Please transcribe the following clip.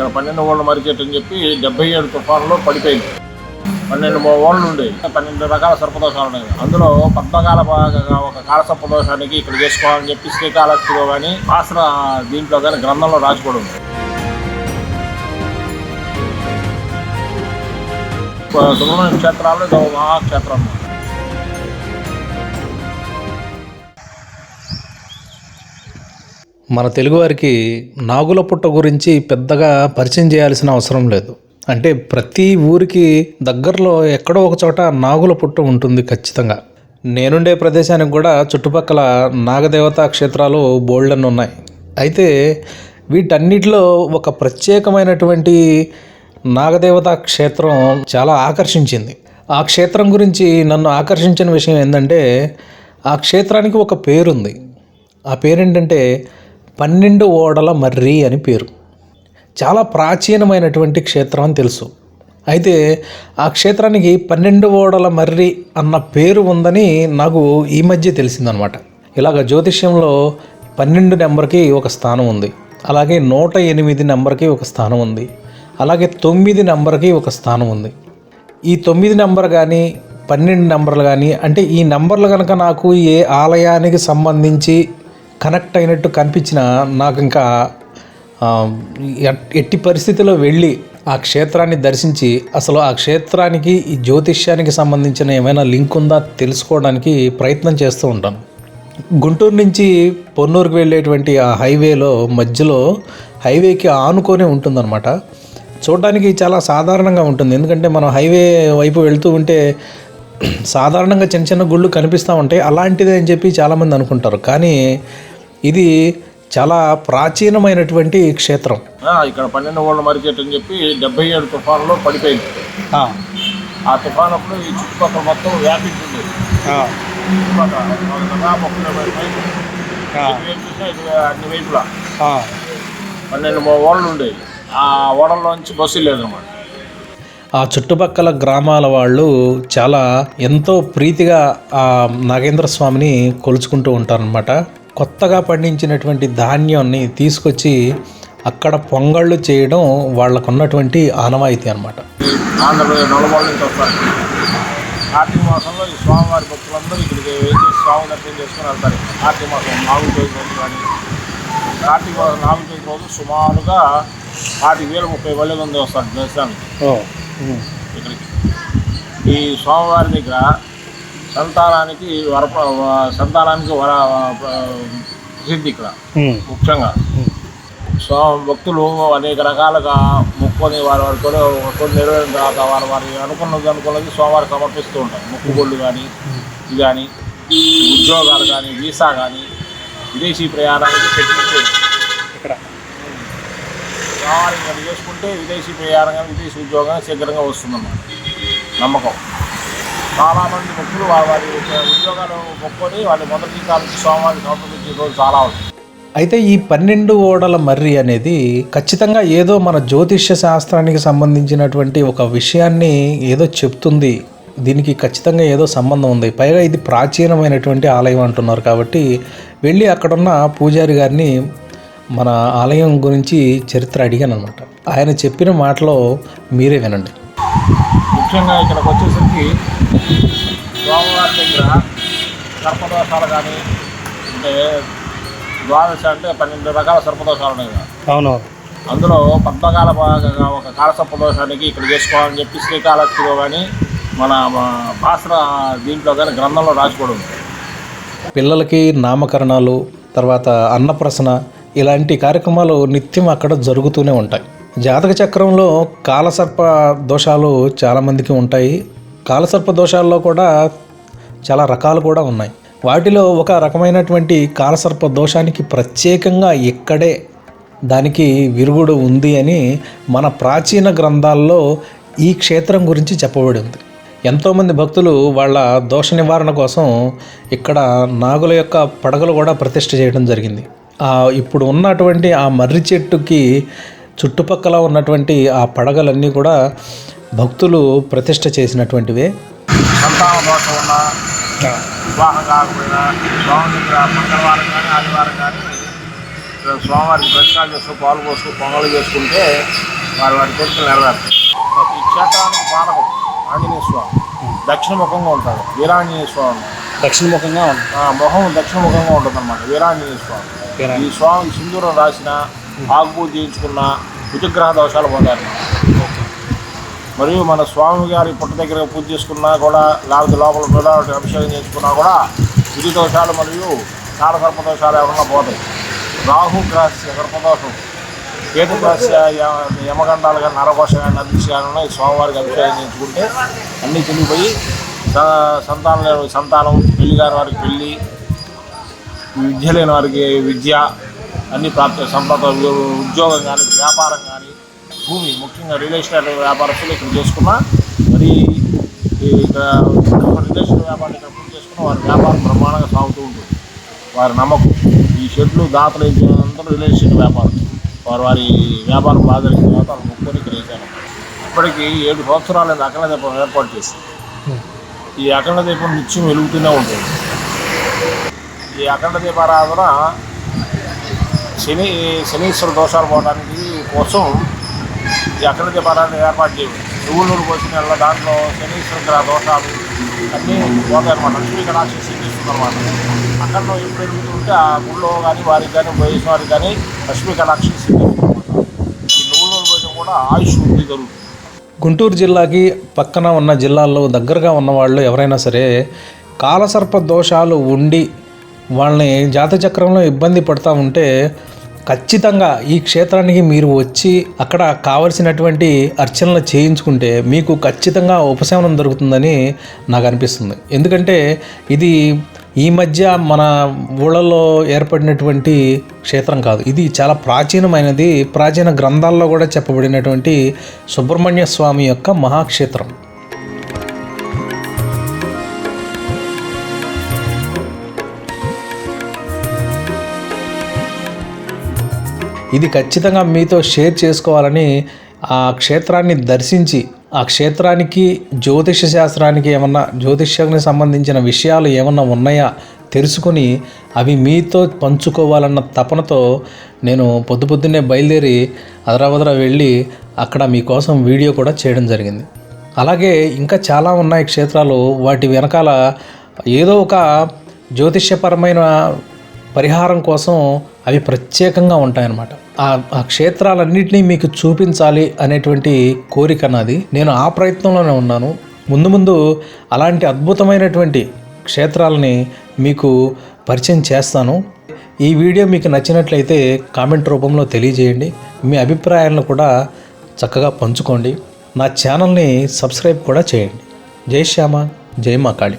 ఇక్కడ పన్నెండు ఓళ్ళ మార్కెట్ అని చెప్పి డెబ్బై ఏడు తుఫాన్లో పడిపోయింది. పన్నెండు ఓళ్ళు ఉండే. పన్నెండు రకాల సర్పదోషాలు ఉన్నాయి. అందులో పద్మకాల ఒక కాల సర్పదోషానికి ఇక్కడ చేసుకోవాలని చెప్పి శ్రీకాళహస్తిలో కానీ శాస్త్ర దీంట్లో కానీ గ్రంథంలో రాసుకోవడం కూడా ఉంది సుబ్రహ్మణ్య ఇది మహాక్షేత్రం. మన తెలుగువారికి నాగుల పుట్ట గురించి పెద్దగా పరిచయం చేయాల్సిన అవసరం లేదు. అంటే ప్రతి ఊరికి దగ్గరలో ఎక్కడో ఒక చోట నాగుల పుట్ట ఉంటుంది ఖచ్చితంగా. నేనుండే ప్రదేశానికి కూడా చుట్టుపక్కల నాగదేవతా క్షేత్రాలు బోల్డన్ ఉన్నాయి. అయితే వీటన్నిటిలో ఒక ప్రత్యేకమైనటువంటి నాగదేవతా క్షేత్రం చాలా ఆకర్షించింది. ఆ క్షేత్రం గురించి నన్ను ఆకర్షించిన విషయం ఏంటంటే ఆ క్షేత్రానికి ఒక పేరుంది. ఆ పేరేంటంటే పన్నెండు ఓడల మర్రి అని పేరు. చాలా ప్రాచీనమైనటువంటి క్షేత్రం అని తెలుసు. అయితే ఆ క్షేత్రానికి పన్నెండు ఓడల మర్రి అన్న పేరు ఉందని నాకు ఈ మధ్య తెలిసిందనమాట. ఇలాగ జ్యోతిష్యంలో పన్నెండు నెంబర్కి ఒక స్థానం ఉంది. అలాగే నూట ఎనిమిది నెంబర్కి ఒక స్థానం ఉంది. అలాగే తొమ్మిది నెంబర్కి ఒక స్థానం ఉంది. ఈ తొమ్మిది నెంబర్ కానీ పన్నెండు నెంబర్లు కానీ అంటే ఈ నెంబర్లు కనుక నాకు ఏ ఆలయానికి సంబంధించి కనెక్ట్ అయినట్టు కనిపించినా నాకు ఇంకా ఎట్- ఎట్టి పరిస్థితిలో వెళ్ళి ఆ క్షేత్రాన్ని దర్శించి అసలు ఆ క్షేత్రానికి ఈ జ్యోతిష్యానికి సంబంధించిన ఏమైనా లింక్ ఉందా తెలుసుకోవడానికి ప్రయత్నం చేస్తూ ఉంటాను. గుంటూరు నుంచి పొన్నూరుకు వెళ్ళేటువంటి ఆ హైవేలో మధ్యలో హైవేకి ఆనుకొని ఉంటుందన్నమాట. చూడడానికి చాలా సాధారణంగా ఉంటుంది. ఎందుకంటే మనం హైవే వైపు వెళ్తూ ఉంటే సాధారణంగా చిన్న చిన్న గుళ్ళు కనిపిస్తూ ఉంటాయి. అలాంటిదే అని చెప్పి చాలామంది అనుకుంటారు. కానీ ఇది చాలా ప్రాచీనమైనటువంటి క్షేత్రం. ఇక్కడ పన్నెండు ఓళ్ళ మర్రి చెట్టు అని చెప్పి డెబ్బై ఏడు తుఫాన్లో పడిపోయింది. ఆ. తుఫాన్ అప్పుడు ఈ చుట్టుపక్కల మొత్తం వ్యాపించింది. అన్ని వైపులా. పన్నెండు ఓడలు ఉండేవి ఆ ఓడల్లోంచి బస్సు లేదన్నమాట ఆ చుట్టుపక్కల గ్రామాల వాళ్ళు చాలా ఎంతో ప్రీతిగా ఆ నాగేంద్ర స్వామిని కొలుచుకుంటూ ఉంటారనమాట కొత్తగా పండించినటువంటి ధాన్యాన్ని తీసుకొచ్చి అక్కడ పొంగళ్ళు చేయడం వాళ్ళకున్నటువంటి ఆనవాయితీ అనమాట ఈ ఆంధ్రప్రదేశ్ నలుమూల నుంచి వస్తారు కార్తీక మాసంలో ఈ స్వామివారి భక్తులందరూ ఇక్కడికి వెళ్ళి స్వామి దర్శనం చేసుకుని వెళ్తారు. కార్తీక మాసం నాలుగు తొమ్మిది రోజులు కానీ కార్తీక మాసం నాలుగు తొమ్మిది రోజులు సుమారుగా పాతిక వేల ముప్పై వేల మంది వస్తారు దర్శనానికి. ఇక్కడికి. ఈ స్వామివారి దగ్గర సంతానానికి వర సంతానానికి వర ప్రసిద్ధి ఇక్కడ ముఖ్యంగా. స్వామి భక్తులు అనేక రకాలుగా మొక్కుని వారి వారి కొన్ని నెరవేరిన తర్వాత వారు వారి అనుకున్నది అనుకున్నది స్వామివారి సమర్పిస్తూ ఉంటారు. మొక్కుబళ్ళు కానీ ఇది కానీ ఉద్యోగాలు కానీ వీసా కానీ విదేశీ ప్రయాణానికి పెట్టించే ఇక్కడ. స్వామివారి ఇక్కడ చేసుకుంటే విదేశీ ప్రయాణం కానీ విదేశీ ఉద్యోగం శీఘ్రంగా వస్తుందన్నమాట. నమ్మకం. చాలామంది భక్తులు వారి ఉద్యోగాలు ఒప్పుకొని వాళ్ళు మొదటి జీతాలకు స్వామివారికి సమర్పించే రోజు చాలా ఉంది. అయితే ఈ పన్నెండు ఓడల మర్రి అనేది ఖచ్చితంగా ఏదో మన జ్యోతిష్య శాస్త్రానికి సంబంధించినటువంటి ఒక విషయాన్ని ఏదో చెప్తుంది. దీనికి ఖచ్చితంగా ఏదో సంబంధం ఉంది. పైగా ఇది ప్రాచీనమైనటువంటి ఆలయం అంటున్నారు కాబట్టి వెళ్ళి అక్కడున్న పూజారి గారిని మన ఆలయం గురించి చరిత్ర అడిగాను అనమాట ఆయన చెప్పిన మాటలో మీరే వినండి. ముఖ్యంగా ఇక్కడికి వచ్చేసరికి స్వామివారి దగ్గర సర్పదోషాలు కానీ అంటే ద్వాదశ అంటే పన్నెండు రకాల సర్పదోషాలు ఉన్నాయి. కదా అవును. అందులో పద్మకాల భాగంగా ఒక కాల సర్పదోషానికి ఇక్కడ చేసుకోవాలని చెప్పి శ్రీకాళహస్తిలో కానీ మన భాస్ర దీంట్లో కానీ గ్రంథంలో రాసి కూడా ఉంది. పిల్లలకి నామకరణాలు తర్వాత అన్నప్రసన ఇలాంటి కార్యక్రమాలు నిత్యం అక్కడ జరుగుతూనే ఉంటాయి. జాతక చక్రంలో కాలసర్ప దోషాలు చాలామందికి ఉంటాయి. కాలసర్ప దోషాల్లో కూడా చాలా రకాలు కూడా ఉన్నాయి. వాటిలో ఒక రకమైనటువంటి కాలసర్ప దోషానికి ప్రత్యేకంగా ఇక్కడే దానికి విరుగుడు ఉంది అని మన ప్రాచీన గ్రంథాల్లో ఈ క్షేత్రం గురించి చెప్పబడింది. ఎంతోమంది భక్తులు వాళ్ళ దోష నివారణ కోసం ఇక్కడ నాగుల యొక్క పడగలు కూడా ప్రతిష్ఠ చేయడం జరిగింది. ఇప్పుడు ఉన్నటువంటి ఆ మర్రి చెట్టుకి చుట్టుపక్కల ఉన్నటువంటి ఆ పడగలన్నీ కూడా భక్తులు ప్రతిష్ఠ చేసినటువంటివే. సంతాన దోషం ఉన్నా వివాహం కాకపోయినా స్వామి దగ్గర మంగళవారం కానీ ఆదివారం కానీ స్వామివారికి ప్రశ్నలు చేస్తూ పాలు పోస్తూ పొంగలు చేసుకుంటే వారి వారి కోరికలు నెరవేరుతాయి. ఈ క్షేత్రానికి పానకం ఆంజనేయ స్వామి దక్షిణముఖంగా ఉంటాడు వీరాంజనేయ స్వామి. దక్షిణముఖంగా మొహం దక్షిణముఖంగా ఉంటుంది అనమాట వీరాంజనేయ స్వామి. ఈ స్వామికి సింధూరం రాసిన ఆకుపూ చేయించుకున్న కుజగ్రహ దోషాలు పొందారు. మరియు మన స్వామి గారి పుట్ట దగ్గర పూజ చేసుకున్నా కూడా లేకపోతే లోపల కూడా అభిషేకం చేసుకున్నా కూడా విధి దోషాలు మరియు కాలసర్ప దోషాలు ఎవరన్నా పోతాయి. రాహు గ్రాస్య సర్పదోషం. కేతు గ్రాస్య యమగండాలు కానీ నరకోశ కానీ నదిశ కానీ స్వామివారికి అభిషేకం చేయించుకుంటే అన్నీ తిరిగిపోయి స- సంతానం లేని సంతానం పెళ్ళి గారి వారికి పెళ్ళి విద్య లేని వారికి విద్య అన్ని ప్రాప్తి సంపద ఉద్యోగం కానీ వ్యాపారం కానీ భూమి ముఖ్యంగా రియల్ ఎస్టేట్ వ్యాపారస్తులు ఇక్కడ చేసుకున్న మరి ఈ ఇక్కడ రియల్ ఎస్టేట్ వ్యాపారం ఇక్కడ పూర్తి చేసుకున్న వారి వ్యాపారం బ్రహ్మాండంగా సాగుతూ ఉంటుంది. వారి నమ్మకం. ఈ షెడ్లు దాతలు అందరూ రియల్ ఎస్టేట్ వ్యాపారం. వారు వారి వ్యాపారం బాగా జరిగిన తర్వాత వాళ్ళు ముక్కొని ఇక్కడ వేసాను ఇప్పటికీ ఏడు సంవత్సరాలు అఖండ దీపం ఏర్పాటు చేసి. ఈ అఖండ దీపం నిత్యం వెలుగుతూనే ఉంటుంది. ఈ అఖండ దీపారాధన శని శనీశ్వర దోషాలు పోవడానికి కోసం ఈ అఖండ దీపారాధన ఏర్పాటు చేయాలి నువ్వులూరు నూనె పోసిన దాంట్లో శనీశ్వర దోషాలు అన్నీ పోతాయి అనమాట లక్ష్మీ కటాక్షి సిద్ధిస్తుంది అనమాట అఖండం ఎప్పుడు వెలుగుతుంటే ఆ గుళ్ళో కానీ వారికి కానీ వయసు వారికి కానీ లక్ష్మీ కటాక్షి ఈ నువ్వుల నూనె కూడా ఆయుష్ వృద్ధి జరుగుతుంది. గుంటూరు జిల్లాకి పక్కన ఉన్న జిల్లాల్లో దగ్గరగా ఉన్న వాళ్ళు ఎవరైనా సరే కాలసర్ప దోషాలు ఉండి వాళ్ళని జాతచక్రంలో ఇబ్బంది పడుతూ ఉంటే ఖచ్చితంగా ఈ క్షేత్రానికి మీరు వచ్చి అక్కడ కావలసినటువంటి అర్చనలు చేయించుకుంటే మీకు ఖచ్చితంగా ఉపశమనం దొరుకుతుందని నాకు అనిపిస్తుంది. ఎందుకంటే ఇది ఈ మధ్య మన ఊళ్ళలో ఏర్పడినటువంటి క్షేత్రం కాదు. ఇది చాలా ప్రాచీనమైనది. ప్రాచీన గ్రంథాల్లో కూడా చెప్పబడినటువంటి సుబ్రహ్మణ్య స్వామి యొక్క మహాక్షేత్రం. ఇది ఖచ్చితంగా మీతో షేర్ చేసుకోవాలని ఆ క్షేత్రాన్ని దర్శించి ఆ క్షేత్రానికి జ్యోతిష శాస్త్రానికి ఏమన్నా జ్యోతిష్యానికి సంబంధించిన విషయాలు ఏమన్నా ఉన్నాయా తెలుసుకొని అవి మీతో పంచుకోవాలన్న తపనతో నేను పొద్దు పొద్దున్నే బయలుదేరి అదరావదరా వెళ్ళి అక్కడ మీకోసం వీడియో కూడా చేయడం జరిగింది. అలాగే ఇంకా చాలా ఉన్నాయి క్షేత్రాలు. వాటి వెనకాల ఏదో ఒక జ్యోతిష్యపరమైన పరిహారం కోసం అవి ప్రత్యేకంగా ఉంటాయన్నమాట. ఆ క్షేత్రాలన్నింటినీ మీకు చూపించాలి అనేటువంటి కోరిక నాది. నేను ఆ ప్రయత్నంలోనే ఉన్నాను. ముందు ముందు అలాంటి అద్భుతమైనటువంటి క్షేత్రాలని మీకు పరిచయం చేస్తాను. ఈ వీడియో మీకు నచ్చినట్లయితే కామెంట్ రూపంలో తెలియజేయండి. మీ అభిప్రాయాలను కూడా చక్కగా పంచుకోండి. నా ఛానల్ని సబ్స్క్రైబ్ కూడా చేయండి. జై శ్యామ జై మా కాళీ